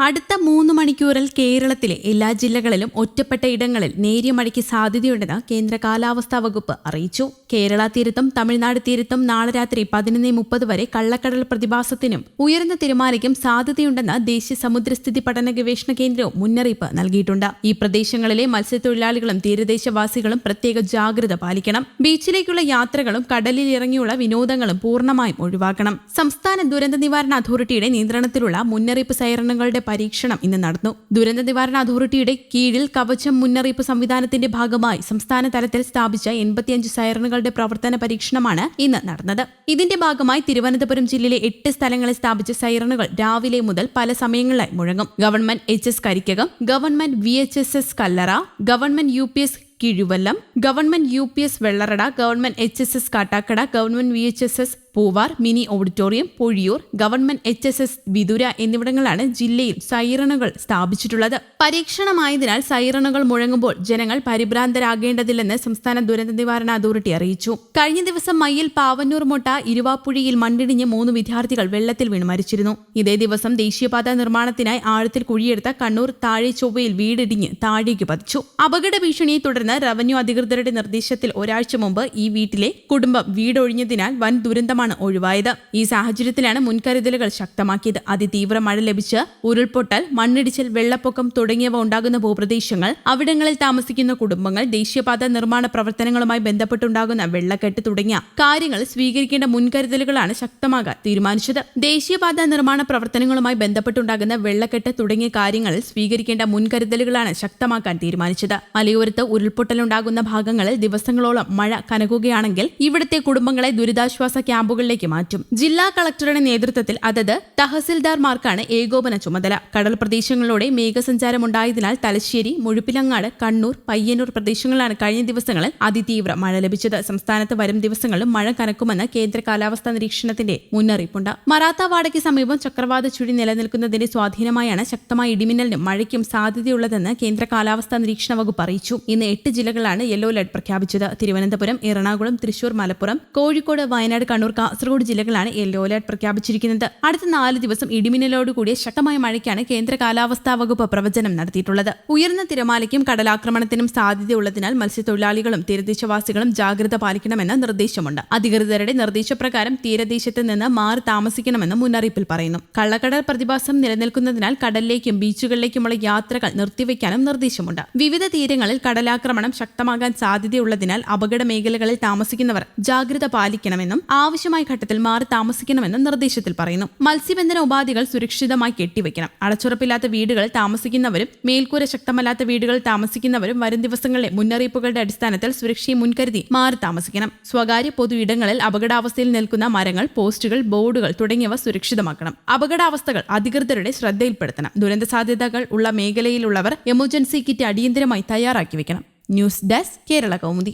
അടുത്ത മൂന്ന് മണിക്കൂറിൽ കേരളത്തിലെ എല്ലാ ജില്ലകളിലും ഒറ്റപ്പെട്ട ഇടങ്ങളിൽ നേരിയ മഴയ്ക്ക് സാധ്യതയുണ്ടെന്ന് കേന്ദ്ര കാലാവസ്ഥാ വകുപ്പ് അറിയിച്ചു. കേരള തീരത്തും തമിഴ്നാട് തീരത്തും നാളെ രാത്രി പതിനൊന്ന് മുപ്പത് വരെ കള്ളക്കടൽ പ്രതിഭാസത്തിനും ഉയർന്ന തിരമാലയ്ക്കും സാധ്യതയുണ്ടെന്ന് ദേശീയ സമുദ്രസ്ഥിതി പഠന ഗവേഷണ കേന്ദ്രവും മുന്നറിയിപ്പ് നൽകിയിട്ടുണ്ട്. ഈ പ്രദേശങ്ങളിലെ മത്സ്യത്തൊഴിലാളികളും തീരദേശവാസികളും പ്രത്യേക ജാഗ്രത പാലിക്കണം. ബീച്ചിലേക്കുള്ള യാത്രകളും കടലിൽ ഇറങ്ങിയുള്ള വിനോദങ്ങളും പൂർണമായും ഒഴിവാക്കണം. സംസ്ഥാന ദുരന്ത നിവാരണ അതോറിറ്റിയുടെ നിയന്ത്രണത്തിലുള്ള മുന്നറിയിപ്പ് സൈറണുകളുടെ പരീക്ഷണം ഇന്ന് നടന്നു. ദുരന്ത നിവാരണ അതോറിറ്റിയുടെ കീഴിൽ കവചം മുന്നറിയിപ്പ് സംവിധാനത്തിന്റെ ഭാഗമായി സംസ്ഥാന തലത്തിൽ സ്ഥാപിച്ച എൺപത്തിയഞ്ച് സൈറണുകളുടെ പ്രവർത്തന പരീക്ഷണമാണ് ഇന്ന് നടന്നത്. ഇതിന്റെ ഭാഗമായി തിരുവനന്തപുരം ജില്ലയിലെ എട്ട് സ്ഥലങ്ങളിൽ സ്ഥാപിച്ച സൈറണുകൾ രാവിലെ മുതൽ പല സമയങ്ങളിലായി മുഴങ്ങും. Government H S Karikkakam government V H S S Kallara government U P S Kizhuvallam government U P S Vellarada government H S S Kattakada government V H S S Poovar mini auditorium Pozhiyoor government H S S Vithura എന്നിവിടങ്ങളാണ് ജില്ലയിൽ സൈറണുകൾ സ്ഥാപിച്ചിട്ടുള്ളത്. പരീക്ഷണമായതിനാൽ സൈറണുകൾ മുഴങ്ങുമ്പോൾ ജനങ്ങൾ പരിഭ്രാന്തരാകേണ്ടതില്ലെന്ന് സംസ്ഥാന ദുരന്ത നിവാരണ authority അറിയിച്ചു. കഴിഞ്ഞ ദിവസം മയ്യിൽ പാവന്നൂർ മുട്ട ഇരുവാപ്പുഴയിൽ മണ്ണിടിഞ്ഞ് മൂന്ന് വിദ്യാർത്ഥികൾ വെള്ളത്തിൽ വീണ് മരിച്ചിരുന്നു. ഇതേ ദിവസം ദേശീയപാത നിർമ്മാണത്തിനായി ആഴത്തിൽ കുഴിയെടുത്ത കണ്ണൂർ താഴെ ചൊവ്വയിൽ വീടിടിഞ്ഞ് താഴേക്ക് പതിച്ചു. അപകട ഭീഷണിയെ തുടർന്ന് റവന്യൂ അധികൃതരുടെ നിർദ്ദേശത്തിൽ ഒരാഴ്ച മുമ്പ് ഈ വീട്ടിലെ കുടുംബം വീടൊഴിഞ്ഞതിനാൽ വൻ ദുരന്തമാണ് ഒഴിവായത്. ഈ സാഹചര്യത്തിലാണ് മുൻകരുതലുകൾ ശക്തമാക്കിയത്. അതിതീവ്ര മഴ ലഭിച്ച് ഉരുൾപൊട്ടൽ മണ്ണിടിച്ചിൽ വെള്ളപ്പൊക്കം തുടങ്ങിയവ ഉണ്ടാകുന്ന ഭൂപ്രദേശങ്ങൾ അവിടങ്ങളിൽ താമസിക്കുന്ന കുടുംബങ്ങൾ ദേശീയപാത നിർമ്മാണ പ്രവർത്തനങ്ങളുമായി ബന്ധപ്പെട്ടുണ്ടാകുന്ന വെള്ളക്കെട്ട് തുടങ്ങിയ കാര്യങ്ങൾ സ്വീകരിക്കേണ്ട മുൻകരുതലുകളാണ് ശക്തമാകാൻ തീരുമാനിച്ചത്. ദേശീയപാത നിർമ്മാണ പ്രവർത്തനങ്ങളുമായി ബന്ധപ്പെട്ടുണ്ടാകുന്ന വെള്ളക്കെട്ട് തുടങ്ങിയ കാര്യങ്ങൾ സ്വീകരിക്കേണ്ട മുൻകരുതലുകളാണ് ശക്തമാക്കാൻ തീരുമാനിച്ചത്. മലയോരത്ത് ഉരുൾപൊട്ടലുണ്ടാകുന്ന ഭാഗങ്ങളിൽ ദിവസങ്ങളോളം മഴ കനക്കുകയാണെങ്കിൽ ഇവിടുത്തെ കുടുംബങ്ങളെ ദുരിതാശ്വാസ ക്യാമ്പുകളിലേക്ക് മാറ്റും. ജില്ലാ കളക്ടറുടെ നേതൃത്വത്തിൽ അതത് തഹസിൽദാർമാർക്കാണ് ഏകോപന ചുമതല. കടൽ പ്രദേശങ്ങളിലൂടെ മേഘസഞ്ചാരം ഉണ്ടായതിനാൽ തലശ്ശേരി മുഴുപ്പിലങ്ങാട് കണ്ണൂർ പയ്യന്നൂർ പ്രദേശങ്ങളിലാണ് കഴിഞ്ഞ ദിവസങ്ങളിൽ അതിതീവ്ര മഴ ലഭിച്ചത്. സംസ്ഥാനത്ത് വരും ദിവസങ്ങളിലും മഴ കനക്കുമെന്ന് കേന്ദ്ര കാലാവസ്ഥാ നിരീക്ഷണത്തിന്റെ മുന്നറിയിപ്പുണ്ട്. മറാത്താവാടയ്ക്ക് സമീപം ചക്രവാത ചുഴി നിലനിൽക്കുന്നതിന്റെ സ്വാധീനമായാണ് ശക്തമായ ഇടിമിന്നലിനും മഴയ്ക്കും സാധ്യതയുള്ളതെന്ന് കേന്ദ്ര കാലാവസ്ഥാ നിരീക്ഷണ വകുപ്പ് അറിയിച്ചു. ഇന്ന് എട്ട് ജില്ലകളാണ് യെല്ലോ അലർട്ട് പ്രഖ്യാപിച്ചത്. തിരുവനന്തപുരം എറണാകുളം തൃശൂർ മലപ്പുറം കോഴിക്കോട് വയനാട് കണ്ണൂർ കാസർഗോഡ് ജില്ലകളാണ് യെല്ലോ അലർട്ട് പ്രഖ്യാപിച്ചിരിക്കുന്നത്. അടുത്ത നാല് ദിവസം ഇടിമിന്നലോടുകൂടിയ ശക്തമായ മഴയ്ക്കാണ് കേന്ദ്ര കാലാവസ്ഥാ വകുപ്പ് പ്രവചനം നടത്തിയിട്ടുള്ളത്. ഉയർന്ന തിരമാലയ്ക്കും കടലാക്രമണത്തിനും സാധ്യതയുള്ളതിനാൽ മത്സ്യത്തൊഴിലാളികളും തീരദേശവാസികളും ജാഗ്രത പാലിക്കണമെന്ന് നിർദ്ദേശമുണ്ട്. അധികൃതരുടെ നിർദ്ദേശപ്രകാരം തീരദേശത്ത് നിന്ന് മാറി താമസിക്കണമെന്ന് മുന്നറിയിപ്പിൽ പറയുന്നു. കള്ളക്കടൽ പ്രതിഭാസം നിലനിൽക്കുന്നതിനാൽ കടലിലേക്കും ബീച്ചുകളിലേക്കുമുള്ള യാത്രകൾ നിർത്തിവെക്കാനും നിർദ്ദേശമുണ്ട്. വിവിധ തീരങ്ങളിൽ കടലാക്രമണം ശക്തമാകാൻ സാധ്യതയുള്ളതിനാൽ അപകട മേഖലകളിൽ താമസിക്കുന്നവർ ജാഗ്രത പാലിക്കണമെന്നും ആവശ്യമായ ഘട്ടത്തിൽ മാറി താമസിക്കണമെന്ന് നിർദ്ദേശത്തിൽ പറയുന്നു. മത്സ്യബന്ധന ഉപാധികൾ സുരക്ഷിതമായി കെട്ടിവെക്കണം. അടച്ചുറപ്പില്ലാത്ത വീടുകളിൽ താമസിക്കുന്നവരും മേൽക്കൂര ശക്തമല്ലാത്ത വീടുകളിൽ താമസിക്കുന്നവരും വരും ദിവസങ്ങളിലെ മുന്നറിയിപ്പുകളുടെ അടിസ്ഥാനത്തിൽ സുരക്ഷയെ മുൻകരുതി മാറി താമസിക്കണം. സ്വകാര്യ പൊതു ഇടങ്ങളിൽ അപകടാവസ്ഥയിൽ നിൽക്കുന്ന മരങ്ങൾ പോസ്റ്റുകൾ ബോർഡുകൾ തുടങ്ങിയവ സുരക്ഷിതമാക്കണം. അപകടാവസ്ഥകൾ അധികൃതരുടെ ശ്രദ്ധയിൽപ്പെടുത്തണം. ദുരന്ത സാധ്യതകൾ ഉള്ള മേഖലയിലുള്ളവർ എമർജൻസി കിറ്റ് അടിയന്തരമായി തയ്യാറാക്കി വെക്കണം. News desk Kerala Kaumudi.